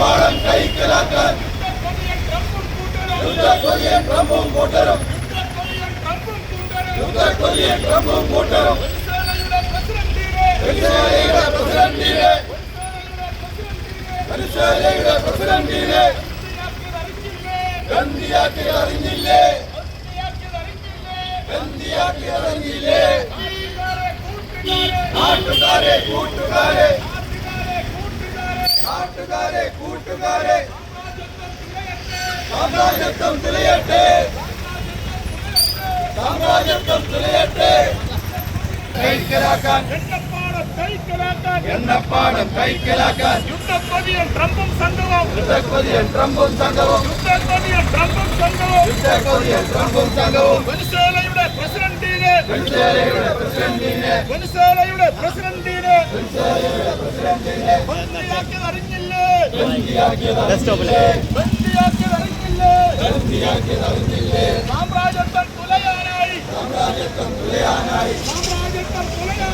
பாடம் கைக்கு ராக்கர் யுத்த கொடியன் ட்ரம்பும் கூட்டரும். யுத்த கொடியன் ட்ரம்பும் கூட்டரும் இஸ்ரேலியட பிரசிடென்ட் நீரே இஸ்ரேலியட பிரசிடென்ட் நீரே கந்தியாக்கி அறிஞ்சில்லே கந்தியாக்கி அறிஞ்சில்லே நாட்டுக்காரே கூட்டுக்காரே. நாட்டுக்காரே கூட்டுக்காரே. சாம்ராஜ்யத்தம் துளையட்டு சாம்ராஜ்யத்தம் துளையட்டு கைக்கலாக்கான். என்ன பாடம் கைக்கலாக்கான். யுத்தப்பதியன் ட்ரம்பும் சங்கமம் யுத்தப்பதியன் ட்ரம்பும் சங்கமம் யுத்தப்பதியன் ட்ரம்பும் சங்கமம் யுத்தப்பதியன் ட்ரம்பும் சங்கமம் வெனிசேலையுடைய பிரசிடண்டீனே வெனிசேலையுடைய பிரசிடண்டீனே வெனிசேலையுடைய பிரசிடண்டீனே അറിഞ്ഞില്ലേ? തുലയാനായി സാമ്രാജ്യത്വം തുലയാനായി. സാമ്രാജ്യത്വം തുലയാനായി.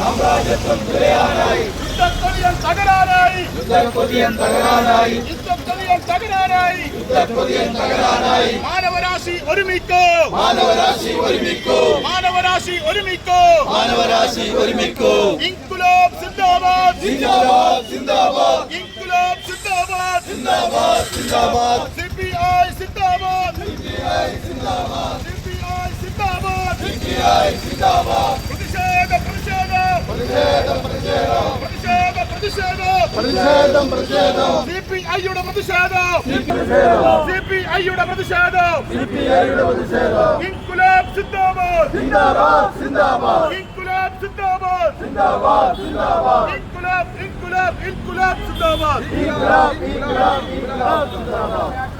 സാമ്രാജ്യത്വം തുലയാനായി യുദ്ധക്കൊതിയൻ തകരാനായി. യുദ്ധക്കൊതിയൻ തകരാനായി. യുദ്ധക്കൊതിയൻ തകരാനായി. യുദ്ധക്കൊതിയൻ തകരാനായി. മാനവരാശി ഒരുമിക്കോ? മാനവരാശി ഒരുമിക്കൂ? മാനവരാശി ഒരുമിക്കോ? മാനവരാശി ഒരുമിക്കൂ? ഇൻകുലാബ് സിന്ദാബാദ്. സിന്ദാബാദ് സിന്ദാബാദ്. ഇൻകുലാബ് സിന്ദാബാദ്. സിന്ദാബാദ് സിന്ദാബാദ്. സിപിഐ സിന്ദാബാദ്. സിപിഐ സിന്ദാബാദ്. സിപിഐ സിന്ദാബാദ് പ്രതിഷേധ പ്രതിഷേധം പ്രതിഷേധം. പ്രതിഷേധ പ്രതിഷേധ. പ്രതിഷേധം. പ്രതിഷേധം സിപിഐയുടെ പ്രതിഷേധം. സിപിഐയുടെ പ്രതിഷേധം സിപിഐയുടെ പ്രതിഷേധം. ഇൻകുലാബ് സിന്ദാബാദ്. സിന്ദാബാദ് സിന്ദാബാദ്. ഇൻകുലാബ് സിന്ദാബാദ്. സിന്ദാബാദ് സിന്ദാബാദ്. ഇൻകുലാബ് ഇൻകുലാബ് ഇൻകുലാബ് സിന്ദാബാദ്. ഇൻക്ലാബ് ഇൻക്ലാബ് ഇൻക്ലാബ് സിന്ദാബാദ്.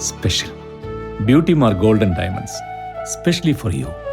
special Beauty Mar Golden Diamonds, specially for you.